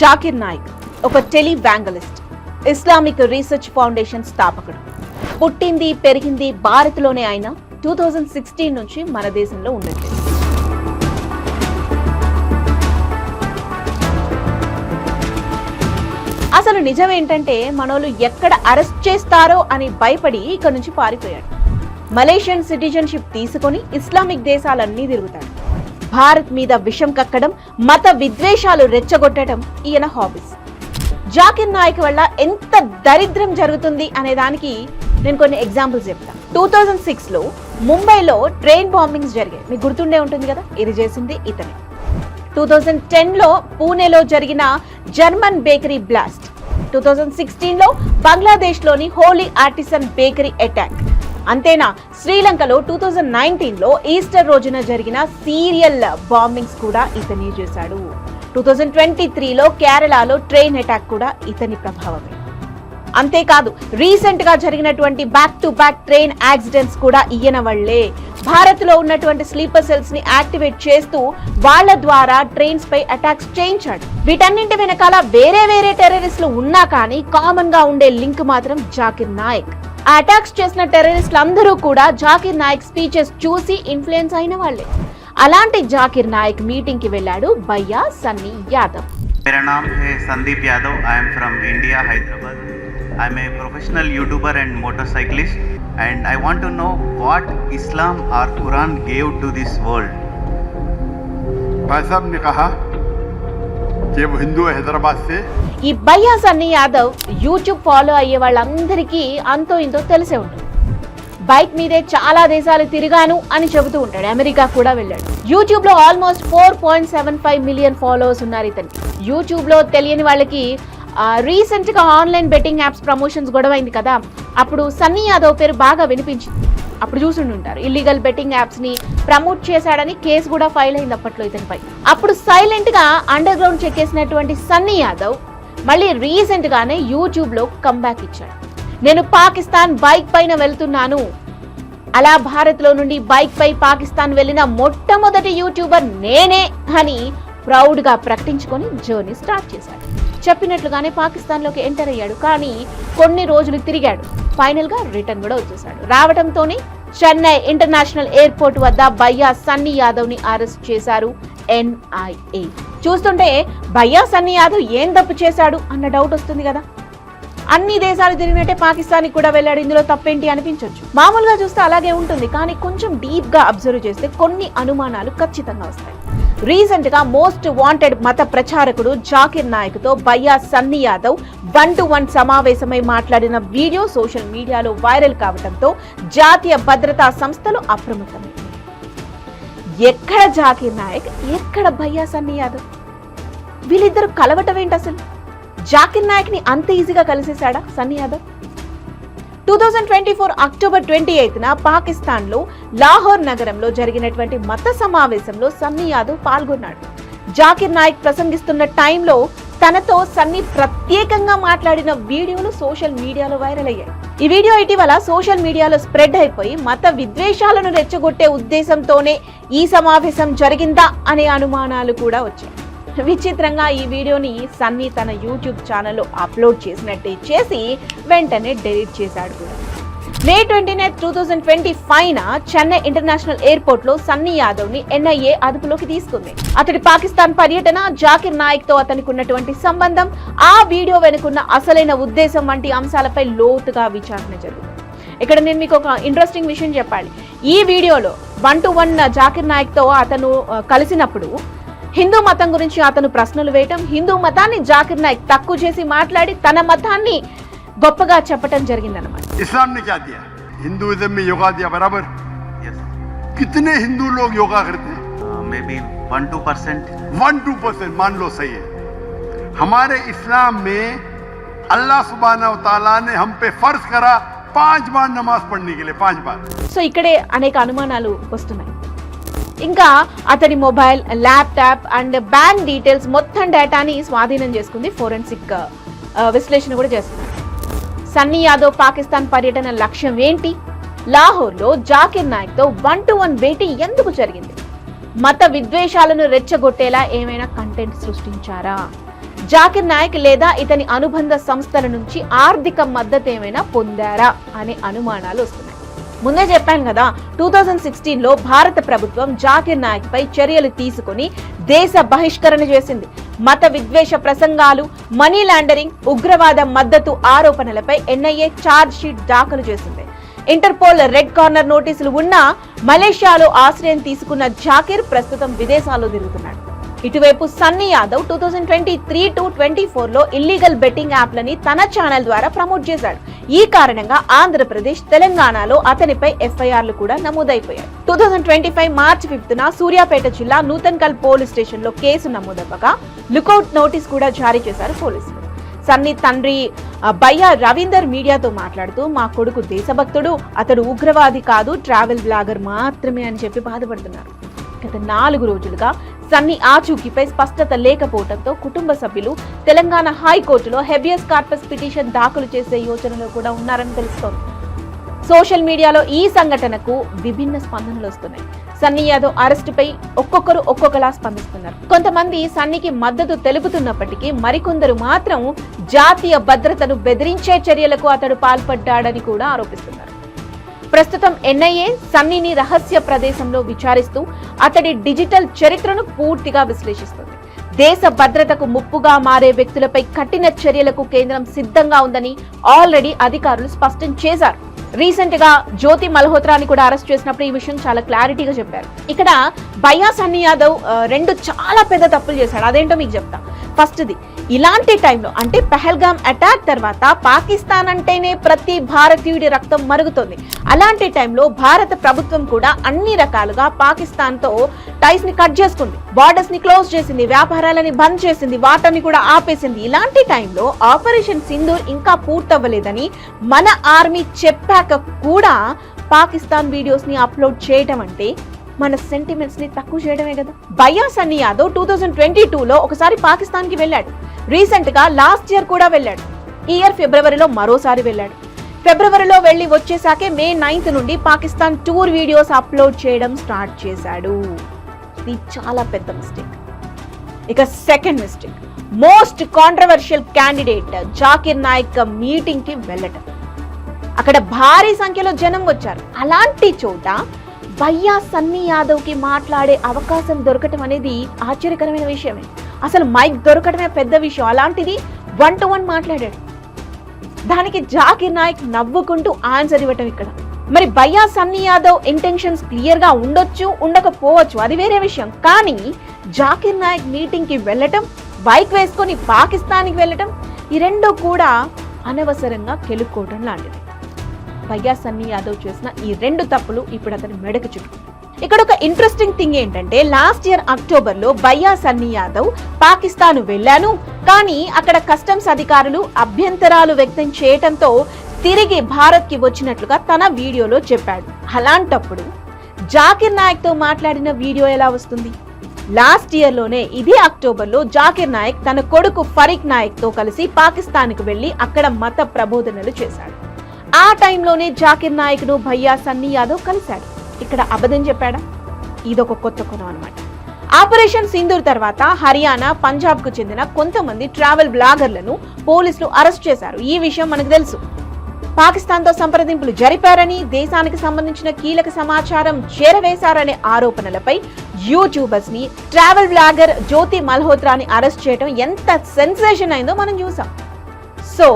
జాకిర్ నాయక్ ఒక televangelist Islamic research foundation స్థాపకుడు. పుట్టింది పెరిగింది భారత్లోనే ఆయన టూ థౌజండ్ సిక్స్టీన్ నుంచి మన దేశంలో ఉండట్లేదు అసలు నిజం ఏంటంటే మనోళ్ళు ఎక్కడ అరెస్ట్ చేస్తారో అని భయపడి ఇక్కడ నుంచి పారిపోయాడు. మలేషియన్ సిటిజన్షిప్ తీసుకొని ఇస్లామిక్ దేశాలన్నీ తిరుగుతాడు. భారత్ మీద విషం కక్కడం మత విద్వేషాలు రెచ్చగొట్టడం ఈయన హాబీస్ జాకిర్ నాయక్ వల్ల ఎంత దరిద్రం జరుగుతుంది అనే దానికి నేను కొన్ని ఎగ్జాంపుల్స్ చెప్తాను టూ థౌజండ్ సిక్స్లో ముంబైలో ట్రైన్ బాంబింగ్స్ జరిగాయి. మీకు గుర్తుండే ఉంటుంది కదా? ఇది చేసింది ఇతనే. టూ థౌజండ్ టెన్లో పూణేలో జరిగిన German bakery blast two thousand సిక్స్టీన్లో బంగ్లాదేశ్లోని హోలీ ఆర్టిసన్ బేకరీ అటాక్ అంతేనా? శ్రీలంకలో టూ థౌజండ్ నైన్టీన్లో ఈస్టర్ రోజున జరిగిన సీరియల్ బాంబింగ్స్ కూడా ఇతనే చేశాడు. టూ థౌజండ్ ట్వంటీ త్రీలో కేరళలో ట్రైన్ అటాక్ కూడా ఇతని ప్రభావమే. అంతేకాదు రీసెంట్గా జరిగినటువంటి back to back train accidents కూడా ఈయన వల్లే భారత్లో ఉన్నటువంటి స్లీపర్ సెల్స్ని యాక్టివేట్ చేస్తూ వాళ్ళ ద్వారా ట్రైన్స్ పై అటాక్స్ చేయించాడు. వీటన్నింటి వెనకాల వేరే వేరే టెర్రరిస్టులు ఉన్నా కానీ కామన్గా ఉండే లింక్ మాత్రం జాకిర్ నాయక్. ఆ అటాక్స్ చేసిన టెర్రరిస్టులు అందరూ కూడా జాకిర్ నాయక్ స్పీచెస్ చూసి ఇన్ఫ్లుయెన్స్ అయిన వాళ్ళే అలాంటి జాకిర్ నాయక్ మీటింగ్ కి వెళ్ళాడు భయ్యా సన్నీ యాదవ్ मेरा नाम है Sandeep Yadav I am from India Hyderabad I am a professional youtuber and motorcyclist and I want to know what Islam और Quran gave to this world भाई साहब ने कहा ఈ భయ్యా సన్నీ యాదవ్ యూట్యూబ్ ఫాలో అయ్యే వాళ్ళందరికీ అంతో ఇంతో తెలిసే ఉంటుంది. బైక్ మీదే చాలా దేశాలు తిరిగాను అని చెబుతూ ఉంటాడు. అమెరికా కూడా వెళ్ళాడు. యూట్యూబ్లో almost four point seven five million followers ఉన్నారు ఇతనికి. యూట్యూబ్లో తెలియని వాళ్ళకి రీసెంట్గా ఆన్లైన్ బెట్టింగ్ యాప్స్ ప్రమోషన్స్ గొడవైంది కదా. అప్పుడు సన్నీ యాదవ్ పేరు బాగా వినిపించింది. అప్పుడు చూసుండి ఉంటారు. ఇల్లీగల్ బెట్టింగ్ యాప్స్ని ప్రమోట్ చేశాడని కేసు కూడా ఫైల్ అయింది అప్పట్లో ఇతనిపై. అప్పుడు సైలెంట్గా అండర్ గ్రౌండ్ చెక్కేసినటువంటి సన్నీ యాదవ్ మళ్ళీ రీసెంట్ గానే యూట్యూబ్లో కంబ్యాక్ ఇచ్చాడు. నేను పాకిస్తాన్ బైక్ పైన వెళ్తున్నాను. అలా భారత్లో నుండి బైక్ పై పాకిస్తాన్ వెళ్ళిన మొట్టమొదటి యూట్యూబర్ నేనే అని ప్రౌడ్గా ప్రకటించుకొని జర్నీ స్టార్ట్ చేశాడు. చెప్పినట్లుగానే పాకిస్తాన్లోకి ఎంటర్ అయ్యాడు. కానీ కొన్ని రోజులు తిరిగాడు. ఫైనల్గా రిటర్న్ కూడా వచ్చేసాడు రావడంతోనే చెన్నై ఇంటర్నేషనల్ ఎయిర్పోర్ట్ వద్ద భయ్యా సన్నీ యాదవ్ని అరెస్ట్ చేశారు ఎన్ఐఏ చూస్తుంటే భయ్యా సన్నీ యాదవ్ ఏం తప్పు చేశాడు అన్న డౌట్ వస్తుంది కదా. అన్ని దేశాలు తిరిగినట్టే పాకిస్తాన్ కూడా వెళ్ళాడు. ఇందులో తప్పేంటి అనిపించవచ్చు మామూలుగా చూస్తే అలాగే ఉంటుంది. కానీ కొంచెం డీప్గా అబ్జర్వ్ చేస్తే కొన్ని అనుమానాలు ఖచ్చితంగా వస్తాయి. రీసెంట్గా మోస్ట్ వాంటెడ్ మత ప్రచారకుడు జాకిర్ నాయక్తో బయ్యా Sunny Yadav one to one సమావేశమై మాట్లాడిన వీడియో సోషల్ మీడియాలో వైరల్ కావడంతో జాతీయ భద్రతా సంస్థలు అప్రమత్తమై ఎక్కడ జాకిర్ నాయక్ ఎక్కడ భయ్యా సన్నీ యాదవ్? వీళ్ళిద్దరు కలవటం ఏంటి అసలు? జాకిర్ నాయక్ని అంత ఈజీగా కలిసేశాడా Sunny Yadav? Two thousand twenty four October twenty ఎయిత్న పాకిస్తాన్లో లాహోర్ నగరంలో జరిగినటువంటి మత సమావేశంలో సన్నీ యాదవ్ పాల్గొన్నాడు. జాకిర్ నాయక్ ప్రసంగిస్తున్న టైంలో తనతో సన్నీ ప్రత్యేకంగా మాట్లాడిన వీడియోలు సోషల్ మీడియాలో వైరల్ అయ్యాయి. ఈ వీడియో ఇటీవల సోషల్ మీడియాలో స్ప్రెడ్ అయిపోయి మత విద్వేషాలను రెచ్చగొట్టే ఉద్దేశంతోనే ఈ సమావేశం జరిగిందా అనే అనుమానాలు కూడా వచ్చాయి. విచిత్రంగా ఈ వీడియోని సన్నీ తన యూట్యూబ్ ఛానల్లో అప్లోడ్ చేసినట్టే చేసి వెంటనే డెలీట్ చేశాడు కూడా. May twenty nine two thousand twenty ఫైవ్న Chennai international ఎయిర్పోర్ట్లో సన్నీ యాదవ్ని ఎన్ఐఏ అదుపులోకి తీసుకుంది. అతడి పాకిస్తాన్ పర్యటన జాకిర్ నాయక్తో అతనికి ఉన్నటువంటి సంబంధం ఆ వీడియో వెనుకున్న అసలైన ఉద్దేశం వంటి అంశాలపై లోతుగా విచారణ జరిగింది. ఇక్కడ నేను మీకు ఒక ఇంట్రెస్టింగ్ విషయం చెప్పాలి. ఈ వీడియోలో వన్ టు వన్ జాకిర్ నాయక్తో అతను కలిసినప్పుడు హిందూ మతం గురించి అతను ప్రశ్నలు వేయటం హిందూ మతాన్ని జాకిర్ నాయక్ తక్కువ చేసి మాట్లాడి తన మతాన్ని గొప్పగా చెప్పటం జరిగిందనమాట इस्लाम ने क्या दिया हिंदुइज्म में योगा दिया बराबर yes कितने हिंदू लोग योगा करते हैं uh, maybe 1 2 percent one two percent मान लो सही है हमारे इस्लाम में अल्लाह सुबहाना ताला ने हम पे फर्ज करा पांच बार नमाज पढ़ने के लिए पांच बार సో ఇక్కడే అనేక అనుమానాలు వస్తున్నాయి ఇంకా అతడి mobile laptop and bank details మొత్తం డేటాని స్వాధీనం చేసుకుంది ఫోరెన్సిక్ విశ్లేషణ కూడా చేస్తుంది. సన్నీ యాదవ్ పాకిస్తాన్ పర్యటన లక్ష్యం ఏంటి? లాహోర్లో జాకిర్ నాయక్తో వన్ టు వన్ భేటీ ఎందుకు జరిగింది? మత విద్వేషాలను రెచ్చగొట్టేలా ఏమైనా కంటెంట్ సృష్టించారా? జాకిర్ నాయక్ లేదా ఇతని అనుబంధ సంస్థల నుంచి ఆర్థిక మద్దతు ఏమైనా పొందారా? అనే అనుమానాలు వస్తున్నాయి. ముందే చెప్పాను కదా టూ థౌజండ్ సిక్స్టీన్లో భారత ప్రభుత్వం జాకిర్ నాయక్ పై చర్యలు తీసుకుని దేశ బహిష్కరణ చేసింది. మత విద్వేష ప్రసంగాలు మనీ లాండరింగ్ ఉగ్రవాద మద్దతు ఆరోపణలపై ఎన్ఐఏ ఛార్జ్ షీట్ దాఖలు చేసింది. ఇంటర్పోల్ రెడ్ కార్నర్ నోటీసులు ఉన్నా మలేషియాలో ఆశ్రయం తీసుకున్న జాకిర్ ప్రస్తుతం విదేశాల్లో తిరుగుతున్నాడు. ఇటువైపు Sunny Yadav two thousand twenty three to twenty ఫోర్లో ఇల్లీగల్ బెట్టింగ్ యాప్లని తన ఛానల్ ద్వారా ప్రమోట్ చేశాడు. ఈ కారణంగా ఆంధ్రప్రదేశ్ తెలంగాణలో అతనిపై ఎఫ్ఐఆర్లు కూడా నమోదైపోయాయి. Two thousand twenty five March fifth న సూర్యాపేట జిల్లా నూతన్కల్ పోలీస్ స్టేషన్లో కేసు నమోదవ్వగా లుకౌట్ నోటీస్ కూడా జారీ చేశారు పోలీసులు. సన్నీ తండ్రి ఆ, బయ్య రవీందర్ మీడియాతో మాట్లాడుతూ మా కొడుకు దేశభక్తుడు అతడు ఉగ్రవాది కాదు ట్రావెల్ బ్లాగర్ మాత్రమే అని చెప్పి బాధపడుతున్నారు. గత నాలుగు రోజులుగా సన్నీ ఆచూకీపై స్పష్టత లేకపోవడంతో కుటుంబ సభ్యులు తెలంగాణ హైకోర్టులో హెబియస్ కార్పస్ పిటిషన్ దాఖలు చేసే యోచనలో కూడా ఉన్నారని తెలుస్తోంది. సోషల్ మీడియాలో ఈ సంఘటనకు విభిన్న స్పందనలు వస్తున్నాయి. సన్నీ యాదవ్ అరెస్టుపై ఒక్కొక్కరు ఒక్కొక్కలా స్పందిస్తున్నారు. కొంతమంది సన్నీకి మద్దతు తెలుపుతున్నప్పటికీ మరికొందరు మాత్రం జాతీయ భద్రతను బెదిరించే చర్యలకు అతడు పాల్పడ్డాడని కూడా ఆరోపిస్తున్నారు. ప్రస్తుతం ఎన్ఐఏ సన్నీని రహస్య ప్రదేశంలో విచారిస్తూ అతడి డిజిటల్ చరిత్రను పూర్తిగా విశ్లేషిస్తుంది. దేశ భద్రతకు ముప్పుగా మారే వ్యక్తులపై కఠిన చర్యలకు కేంద్రం సిద్ధంగా ఉందని ఆల్రెడీ అధికారులు స్పష్టం చేశారు. రీసెంట్గా జ్యోతి మల్హోత్రాని కూడా అరెస్ట్ చేసినప్పుడు ఈ విషయం చాలా క్లారిటీగా చెప్పారు. ఇక్కడ బయ్యా సన్నీ యాదవ్ రెండు చాలా పెద్ద తప్పులు చేశాడు. అదేంటో మీకు చెప్తా. ఫస్ట్ది. ఇలాంటి టైంలో అంటే పెహల్గామ్ అటాక్ తర్వాత పాకిస్తాన్ అంటేనే ప్రతి భారతీయుడి రక్తం మరుగుతోంది. అలాంటి టైంలో భారత ప్రభుత్వం కూడా అన్ని రకాలుగా పాకిస్తాన్తో టైస్ని కట్ చేసుకుంది. బార్డర్స్ని క్లోజ్ చేసింది వ్యాపారాలని బంద్ చేసింది వాటర్ని కూడా ఆపేసింది. ఇలాంటి టైంలో ఆపరేషన్ సింధూర్ ఇంకా పూర్తవ్వలేదని మన ఆర్మీ చెప్పాక కూడా పాకిస్తాన్ వీడియోస్ని అప్లోడ్ చేయటం అంటే మన సెంటిమెంట్స్ని తక్కువ చేయడమే కదా? బయ్యా Sunny Yadav two thousand twenty లో ఒకసారి పాకిస్తాన్కి వెళ్ళాడు. రీసెంట్గా లాస్ట్ ఇయర్ కూడా వెళ్ళాడు. ఈ ఇయర్ ఫిబ్రవరిలో మరోసారి వెళ్ళాడు. ఫిబ్రవరిలో వెళ్ళి వచ్చేసాకే మే నైన్త్ నుండి పాకిస్తాన్ టూర్ వీడియోస్ అప్లోడ్ చేయడం స్టార్ట్ చేశాడు. ఇది చాలా పెద్ద మిస్టేక్ ఇక second mistake most controversial candidate Zakir Naik మీటింగ్కి వెళ్ళటం. అక్కడ భారీ సంఖ్యలో జనం వచ్చారు. అలాంటి చోట భయ్యా సన్నీ యాదవ్కి మాట్లాడే అవకాశం దొరకటం అనేది ఆశ్చర్యకరమైన విషయమే. అసలు మైక్ దొరకటమే పెద్ద విషయం. అలాంటిది వన్ టు వన్ మాట్లాడాడు. దానికి జాకిర్ నాయక్ నవ్వుకుంటూ ఆన్సర్ ఇవ్వటం ఇక్కడ. మరి భయ్యా సన్నీ యాదవ్ ఇంటెన్షన్స్ క్లియర్గా ఉండొచ్చు ఉండకపోవచ్చు అది వేరే విషయం. కానీ జాకిర్ నాయక్ మీటింగ్కి వెళ్ళటం బైక్ వేసుకొని పాకిస్తాన్కి వెళ్ళటం ఈ రెండు కూడా అనవసరంగా కెలుక్కోవటం లాంటిది. భయ్యా సన్నీ యాదవ్ చేసిన ఈ రెండు తప్పులు ఇప్పుడు అతని మెడకు చుట్టుకుంది ఇక్కడ ఒక ఇంట్రెస్టింగ్ థింగ్ ఏంటంటే లాస్ట్ ఇయర్ అక్టోబర్లో భయ్యా సన్నీ యాదవ్ పాకిస్తాన్ వెళ్ళాను. కానీ అక్కడ కస్టమ్స్ అధికారులు అభ్యంతరాలు వ్యక్తం చేయటంతో తిరిగి భారత్కి వచ్చినట్లుగా తన వీడియోలో చెప్పాడు. అలాంటప్పుడు జాకిర్ నాయక్తో మాట్లాడిన వీడియో ఎలా వస్తుంది? లాస్ట్ ఇయర్లోనే ఇదే అక్టోబర్లో జాకిర్ నాయక్ తన కొడుకు ఫరీక్ నాయక్తో కలిసి పాకిస్తాన్కు వెళ్ళి అక్కడ మత ప్రబోధనలు చేశాడు. ఆ టైంలోనే జాకిర్ నాయక్ను భయ్యా సన్నీ యాదవ్ కలిశాడు ఇక్కడ అబద్ధం చెప్పాడా? ఇదొక కొత్త కొనం అనమాట ఆపరేషన్ సింధూర్ తర్వాత హర్యానా పంజాబ్కు చెందిన కొంతమంది ట్రావెల్ బ్లాగర్లను పోలీసులు అరెస్ట్ చేశారు. ఈ విషయం మనకు తెలుసు. పాకిస్తాన్తో సంప్రదింపులు జరిపారని దేశానికి సంబంధించిన కీలక సమాచారం చేరవేశారనే ఆరోపణలపై యూట్యూబర్స్ని ట్రావెల్ బ్లాగర్ జ్యోతి మల్హోత్రాని అరెస్ట్ చేయడం ఎంత సెన్సేషన్ అయిందో మనం చూసాం. సో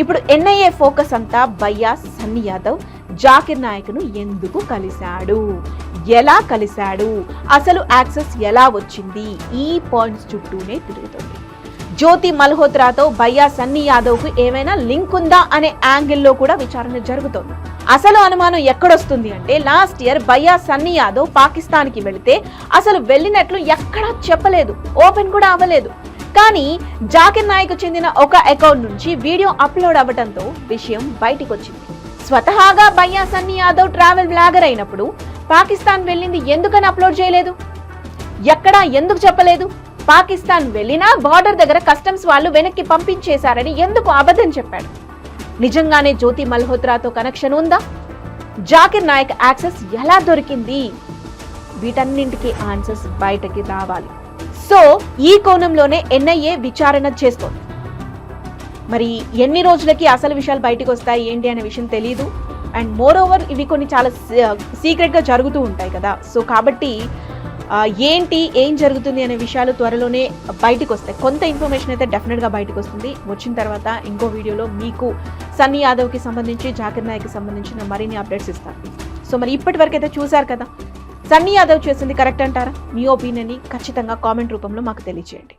ఇప్పుడు ఎన్ఐఏ ఫోకస్ అంతా భయ్యా సన్నీ యాదవ్ జాకిర్ నాయక్ను ఎందుకు కలిశాడు? ఎలా కలిశాడు? అసలు యాక్సెస్ ఎలా వచ్చింది? ఈ పాయింట్స్ చుట్టూనే తిరుగుతుంది. జ్యోతి మల్హోత్రాతో బయ్యా సన్నీ యాదవ్కు ఏమైనా లింక్ ఉందా అనే యాంగిల్లో కూడా విచారణ జరుగుతోంది. అసలు అనుమానం ఎక్కడొస్తుంది అంటే లాస్ట్ ఇయర్ బయ్యా సన్నీ యాదవ్ పాకిస్తాన్కి వెళితే అసలు వెళ్ళినట్లు ఎక్కడా చెప్పలేదు. ఓపెన్ కూడా అవ్వలేదు. కానీ జాకిర్ నాయక్ చెందిన ఒక అకౌంట్ నుంచి వీడియో అప్లోడ్ అవ్వడంతో విషయం బయటికొచ్చింది. స్వతహాగా బయ్యా సన్నీ యాదవ్ ట్రావెల్ బ్లాగర్ అయినప్పుడు పాకిస్తాన్ వెళ్ళింది ఎందుకని అప్లోడ్ చేయలేదు? ఎక్కడా ఎందుకు చెప్పలేదు? పాకిస్తాన్ వెళ్ళినా బార్డర్ దగ్గర కస్టమ్స్ వాళ్ళు వెనక్కి పంపించేశారని ఎందుకు అబద్ధం చెప్పాడు? నిజంగానే జ్యోతి మల్హోత్రాతో కనెక్షన్ ఉందా? జాకిర్ నాయక్ యాక్సెస్ ఎలా దొరికింది? వీటన్నింటికి ఆన్సర్స్ బయటకి రావాలి. సో ఈ కోణంలోనే ఎన్ఐఏ విచారణ చేస్తోంది. మరి ఎన్ని రోజులకి అసలు విషయాలు బయటకు వస్తాయి ఏంటి అనే విషయం తెలియదు అండ్ మోర్ ఓవర్ ఇవి కొన్ని చాలా సీక్రెట్గా జరుగుతూ ఉంటాయి కదా. సో కాబట్టి ఏంటి ఏం జరుగుతుంది అనే విషయాలు త్వరలోనే బయటకు వస్తాయి. కొంత ఇన్ఫర్మేషన్ అయితే డెఫినెట్గా బయటకు వస్తుంది. వచ్చిన తర్వాత ఇంకో వీడియోలో మీకు సన్నీ యాదవ్కి సంబంధించి జాకిర్ నాయక్కి సంబంధించిన మరిన్ని అప్డేట్స్ ఇస్తాను. సో మరి ఇప్పటివరకు అయితే చూశారు కదా. సన్నీ యాదవ్ చేసింది కరెక్ట్ అంటారా? మీ ఒపీనియన్ని ఖచ్చితంగా కామెంట్ రూపంలో మాకు తెలియజేయండి